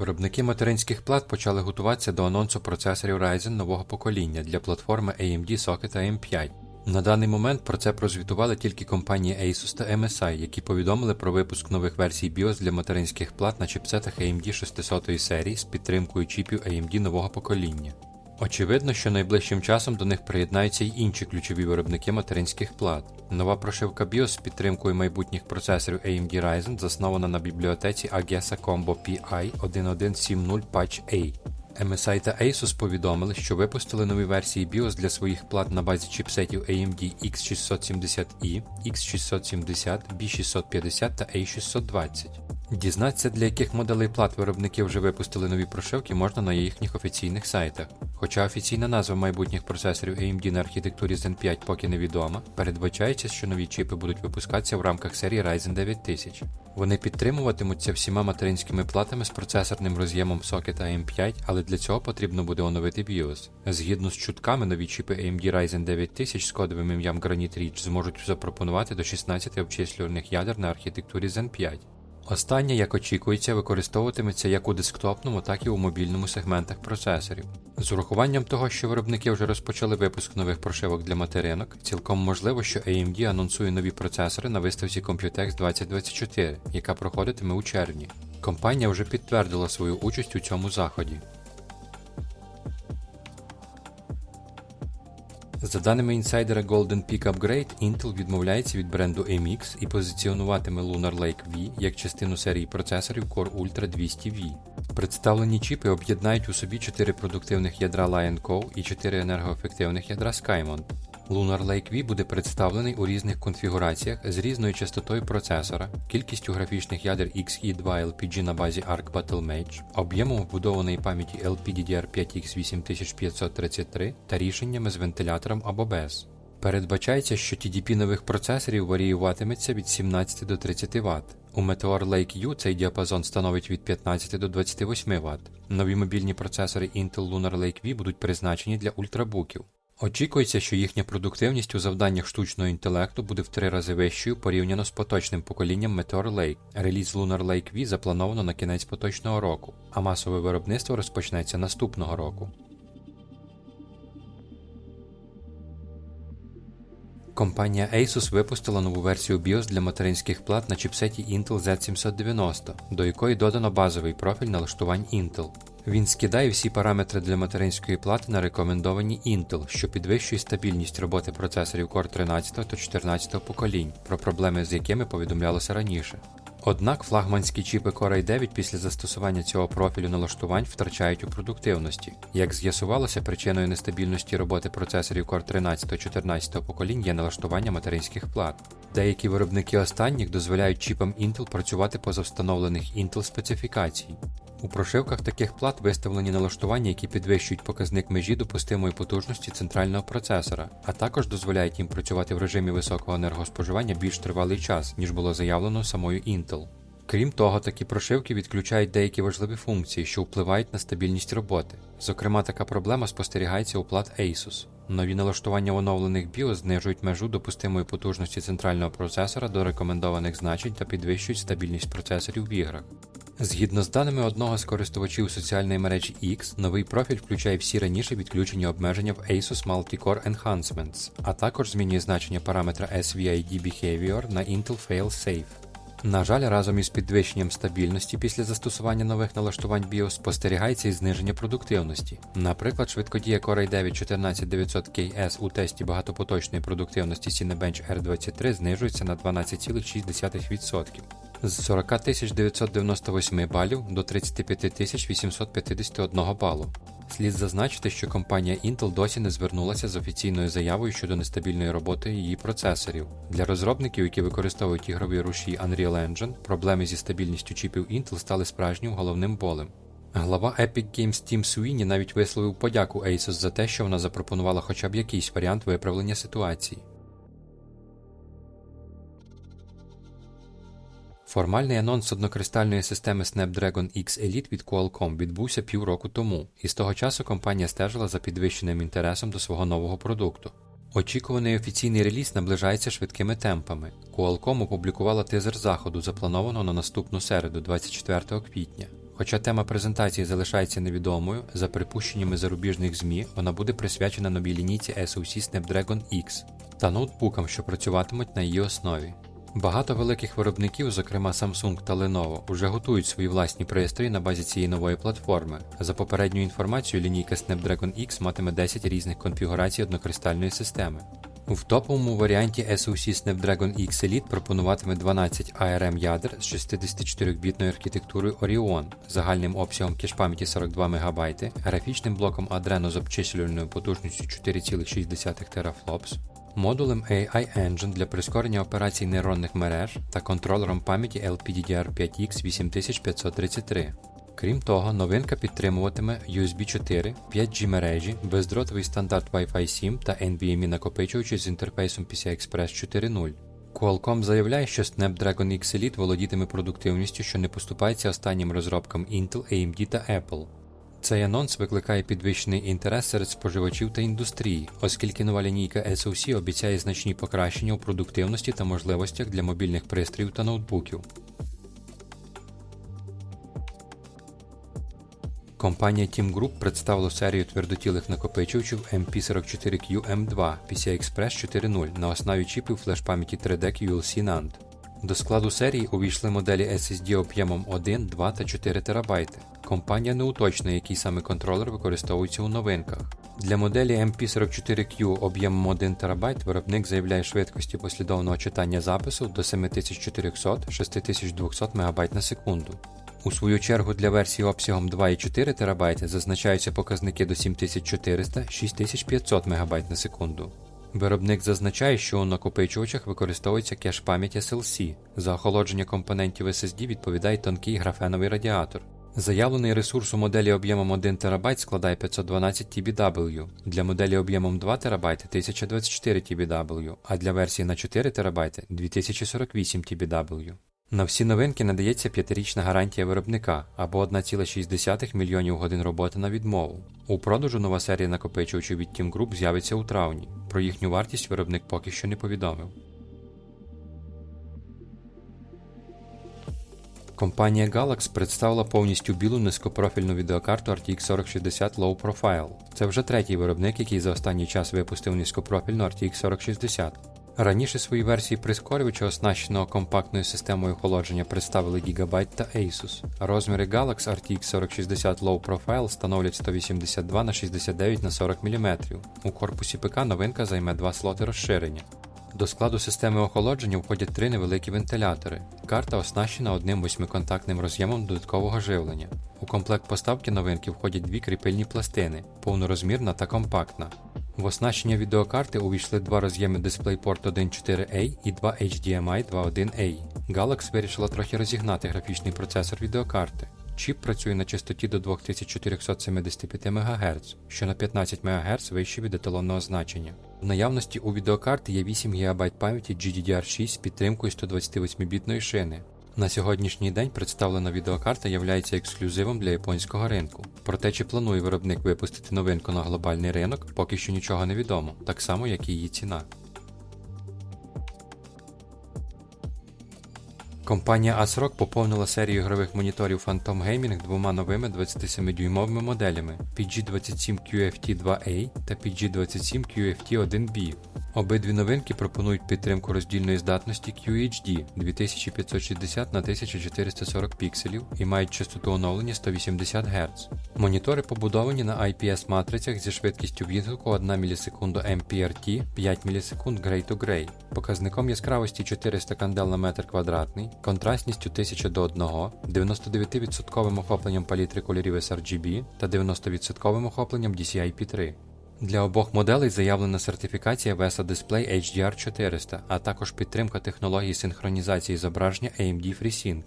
Виробники материнських плат почали готуватися до анонсу процесорів Ryzen нового покоління для платформи AMD Socket AM5. На даний момент про це прозвітували тільки компанії Asus та MSI, які повідомили про випуск нових версій BIOS для материнських плат на чіпсетах AMD 600 серії з підтримкою чіпів AMD нового покоління. Очевидно, що найближчим часом до них приєднаються й інші ключові виробники материнських плат. Нова прошивка BIOS з підтримкою майбутніх процесорів AMD Ryzen заснована на бібліотеці AGESA Combo PI 1170 Patch A. MSI та Asus повідомили, що випустили нові версії BIOS для своїх плат на базі чіпсетів AMD X670E, X670, B650 та A620. Дізнатися, для яких моделей плат виробники вже випустили нові прошивки, можна на їхніх офіційних сайтах. Хоча офіційна назва майбутніх процесорів AMD на архітектурі Zen 5 поки невідома, передбачається, що нові чіпи будуть випускатися в рамках серії Ryzen 9000. Вони підтримуватимуться всіма материнськими платами з процесорним роз'ємом Socket AM5, але для цього потрібно буде оновити BIOS. Згідно з чутками, нові чіпи AMD Ryzen 9000 з кодовим ім'ям Granite Ridge зможуть запропонувати до 16 обчислювальних ядер на архітектурі Zen 5. Останнє, як очікується, використовуватиметься як у десктопному, так і у мобільному сегментах процесорів. З урахуванням того, що виробники вже розпочали випуск нових прошивок для материнок, цілком можливо, що AMD анонсує нові процесори на виставці Computex 2024, яка проходитиме у червні. Компанія вже підтвердила свою участь у цьому заході. За даними інсайдера Golden Peak Upgrade, Intel відмовляється від бренду MX і позиціонуватиме Lunar Lake V як частину серії процесорів Core Ultra 200V. Представлені чіпи об'єднають у собі 4 продуктивних ядра Lion Co і 4 енергоефективних ядра Skymon. Lunar Lake V буде представлений у різних конфігураціях з різною частотою процесора, кількістю графічних ядер XE2 LPG на базі Arc Battle Mage, об'ємом вбудованої пам'яті LPDDR5X 8533 та рішеннями з вентилятором або без. Передбачається, що TDP нових процесорів варіюватиметься від 17 до 30 Вт. У Meteor Lake U цей діапазон становить від 15 до 28 Вт. Нові мобільні процесори Intel Lunar Lake V будуть призначені для ультрабуків. Очікується, що їхня продуктивність у завданнях штучного інтелекту буде в три рази вищою порівняно з поточним поколінням Meteor Lake. Реліз Lunar Lake V заплановано на кінець поточного року, а масове виробництво розпочнеться наступного року. Компанія Asus випустила нову версію BIOS для материнських плат на чіпсеті Intel Z790, до якої додано базовий профіль налаштувань Intel. Він скидає всі параметри для материнської плати на рекомендовані Intel, що підвищує стабільність роботи процесорів Core 13 та 14 поколінь, про проблеми з якими повідомлялося раніше. Однак флагманські чіпи Core i9 після застосування цього профілю налаштувань втрачають у продуктивності. Як з'ясувалося, причиною нестабільності роботи процесорів Core 13 та 14 поколінь є налаштування материнських плат. Деякі виробники останніх дозволяють чіпам Intel працювати поза встановлених Intel специфікацій. У прошивках таких плат виставлені налаштування, які підвищують показник межі допустимої потужності центрального процесора, а також дозволяють їм працювати в режимі високого енергоспоживання більш тривалий час, ніж було заявлено самою Intel. Крім того, такі прошивки відключають деякі важливі функції, що впливають на стабільність роботи. Зокрема, така проблема спостерігається у плат Asus. Нові налаштування оновлених BIOS знижують межу допустимої потужності центрального процесора до рекомендованих значень та підвищують стабільність процесорів в іграх. Згідно з даними одного з користувачів соціальної мережі X, новий профіль включає всі раніше відключені обмеження в Asus Multicore Enhancements, а також змінює значення параметра SVID Behavior на Intel Failsafe. На жаль, разом із підвищенням стабільності після застосування нових налаштувань BIOS спостерігається і зниження продуктивності. Наприклад, швидкодія Core i9 14900KS у тесті багатопоточної продуктивності Cinebench R23 знижується на 12,6%. З 40 998 балів до 35 851 балу. Слід зазначити, що компанія Intel досі не звернулася з офіційною заявою щодо нестабільної роботи її процесорів. Для розробників, які використовують ігрові руші Unreal Engine, проблеми зі стабільністю чіпів Intel стали справжнім головним болем. Глава Epic Games Tim Sweeney навіть висловив подяку Asus за те, що вона запропонувала хоча б якийсь варіант виправлення ситуації. Формальний анонс однокристальної системи Snapdragon X Elite від Qualcomm відбувся півроку тому, і з того часу компанія стежила за підвищеним інтересом до свого нового продукту. Очікуваний офіційний реліз наближається швидкими темпами. Qualcomm опублікувала тизер заходу, запланованого на наступну середу, 24 квітня. Хоча тема презентації залишається невідомою, за припущеннями зарубіжних ЗМІ, вона буде присвячена новій лінійці SoC Snapdragon X та ноутбукам, що працюватимуть на її основі. Багато великих виробників, зокрема Samsung та Lenovo, вже готують свої власні пристрої на базі цієї нової платформи. За попередньою інформацією, лінійка Snapdragon X матиме 10 різних конфігурацій однокристальної системи. В топовому варіанті SoC Snapdragon X Elite пропонуватиме 12 ARM ядер з 64-бітною архітектурою Orion, загальним обсягом кеш-пам'яті 42 МБ, графічним блоком Adreno з обчислювальною потужністю 4,6 терафлопс, модулем AI Engine для прискорення операцій нейронних мереж та контролером пам'яті LPDDR5X 8533. Крім того, новинка підтримуватиме USB 4, 5G мережі, бездротовий стандарт Wi-Fi 7 та NVMe накопичувачі з інтерфейсом PCI Express 4.0. Qualcomm заявляє, що Snapdragon X Elite володітиме продуктивністю, що не поступається останнім розробкам Intel, AMD та Apple. Цей анонс викликає підвищений інтерес серед споживачів та індустрії, оскільки нова лінійка SoC обіцяє значні покращення у продуктивності та можливостях для мобільних пристроїв та ноутбуків. Компанія Team Group представила серію твердотілих накопичувачів MP44Q M2 PCI Express 4.0 на основі чіпів флеш-пам'яті 3D QLC NAND. До складу серії увійшли моделі SSD об'ємом 1, 2 та 4 ТБ. Компанія не уточнює, який саме контролер використовується у новинках. Для моделі MP44Q об'ємом 1 ТБ виробник заявляє швидкості послідовного читання запису до 7400-6200 МБ на секунду. У свою чергу для версії обсягом 2,4 ТБ зазначаються показники до 7400-6500 МБ на секунду. Виробник зазначає, що у накопичувачах використовується кеш пам'ять SLC. За охолодження компонентів SSD відповідає тонкий графеновий радіатор. Заявлений ресурс у моделі об'ємом 1 ТБ складає 512 TBW, для моделі об'ємом 2 ТБ 1024 TBW, а для версії на 4 ТБ 2048 TBW. На всі новинки надається 5-річна гарантія виробника або 1,6 мільйонів годин роботи на відмову. У продажу нова серія накопичувачів від Team Group з'явиться у травні. Про їхню вартість виробник поки що не повідомив. Компанія Galax представила повністю білу низькопрофільну відеокарту RTX 4060 Low Profile. Це вже третій виробник, який за останній час випустив низькопрофільну RTX 4060. Раніше свої версії прискорювача, оснащеного компактною системою охолодження, представили Gigabyte та Asus. Розміри Galax RTX 4060 Low Profile становлять 182 на 69 на 40 мм. У корпусі ПК новинка займе два слоти розширення. До складу системи охолодження входять три невеликі вентилятори. Карта оснащена одним восьмиконтактним роз'ємом додаткового живлення. У комплект поставки новинки входять дві кріпильні пластини, повнорозмірна та компактна. В оснащення відеокарти увійшли два роз'єми DisplayPort 1.4a і два HDMI 2.1a. Galax вирішила трохи розігнати графічний процесор відеокарти. Чіп працює на частоті до 2475 МГц, що на 15 МГц вище від еталонного значення. В наявності у відеокарти є 8 ГБ пам'яті GDDR6 з підтримкою 128-бітної шини. На сьогоднішній день представлена відеокарта є ексклюзивом для японського ринку. Проте чи планує виробник випустити новинку на глобальний ринок, поки що нічого не відомо, так само як і її ціна. Компанія ASRock поповнила серію ігрових моніторів Phantom Gaming двома новими 27-дюймовими моделями PG27 QFT2A та PG27QFT1B. Обидві новинки пропонують підтримку роздільної здатності QHD 2560 на 1440 пікселів і мають частоту оновлення 180 Гц. Монітори побудовані на IPS-матрицях зі швидкістю відгуку 1 мс MPRT 5 мс Gray to Gray, показником яскравості 400 кандел на метр квадратний, контрастністю 1000 до 1, 99% охопленням палітри кольорів sRGB та 90% охопленням DCI-P3. Для обох моделей заявлена сертифікація VESA Display HDR 400, а також підтримка технології синхронізації зображення AMD FreeSync.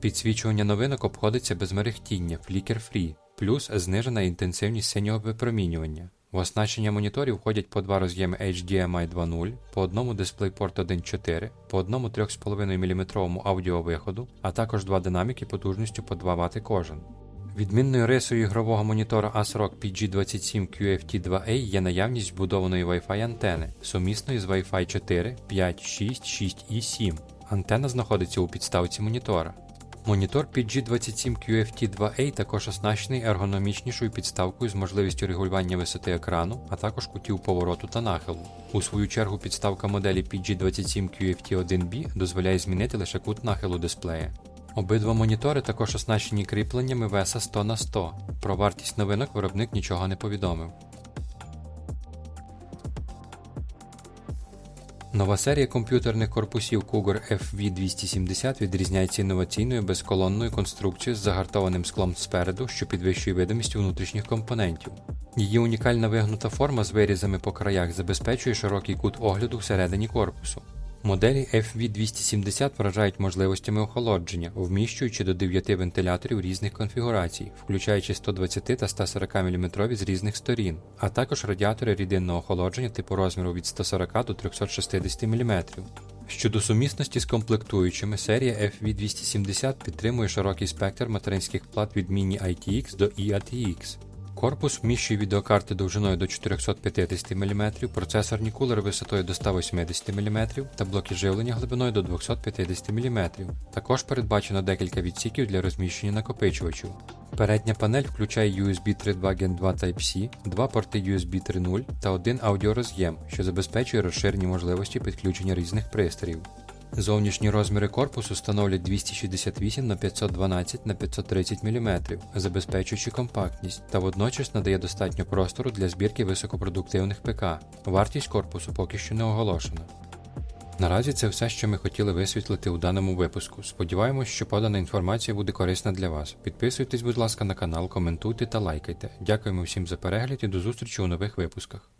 Підсвічування новинок обходиться без мерехтіння Flicker-Free, плюс знижена інтенсивність синього випромінювання. В оснащення моніторів входять по два роз'єми HDMI 2.0, по одному DisplayPort 1.4, по одному 3,5 мм аудіовиходу, а також два динаміки потужністю по 2 Вт кожен. Відмінною рисою ігрового монітора ASRock PG27 QFT2A є наявність вбудованої Wi-Fi антени, сумісної з Wi-Fi 4, 5, 6, 6 і 7. Антена знаходиться у підставці монітора. Монітор PG27 QFT 2A також оснащений ергономічнішою підставкою з можливістю регулювання висоти екрану, а також кутів повороту та нахилу. У свою чергу підставка моделі PG27 QFT 1B дозволяє змінити лише кут нахилу дисплея. Обидва монітори також оснащені кріпленнями VESA 100 на 100. Про вартість новинок виробник нічого не повідомив. Нова серія комп'ютерних корпусів Cougar FV270 відрізняється інноваційною безколонною конструкцією з загартованим склом спереду, що підвищує видимість внутрішніх компонентів. Її унікальна вигнута форма з вирізами по краях забезпечує широкий кут огляду всередині корпусу. Моделі FV270 вражають можливостями охолодження, вміщуючи до 9 вентиляторів різних конфігурацій, включаючи 120 та 140 мм з різних сторін, а також радіатори рідинного охолодження типу розміру від 140 до 360 мм. Щодо сумісності з комплектуючими, серія FV270 підтримує широкий спектр материнських плат від Mini ITX до eATX. Корпус вміщує відеокарти довжиною до 450 мм, процесорні кулери висотою до 180 мм та блоки живлення глибиною до 250 мм. Також передбачено декілька відсіків для розміщення накопичувачів. Передня панель включає USB 3.2 Gen 2 Type-C, два порти USB 3.0 та один аудіороз'єм, що забезпечує розширені можливості підключення різних пристроїв. Зовнішні розміри корпусу становлять 268 на 512 на 530 мм, забезпечуючи компактність, та водночас надає достатньо простору для збірки високопродуктивних ПК. Вартість корпусу поки що не оголошена. Наразі це все, що ми хотіли висвітлити у даному випуску. Сподіваємось, що подана інформація буде корисна для вас. Підписуйтесь, будь ласка, на канал, коментуйте та лайкайте. Дякуємо всім за перегляд і до зустрічі у нових випусках.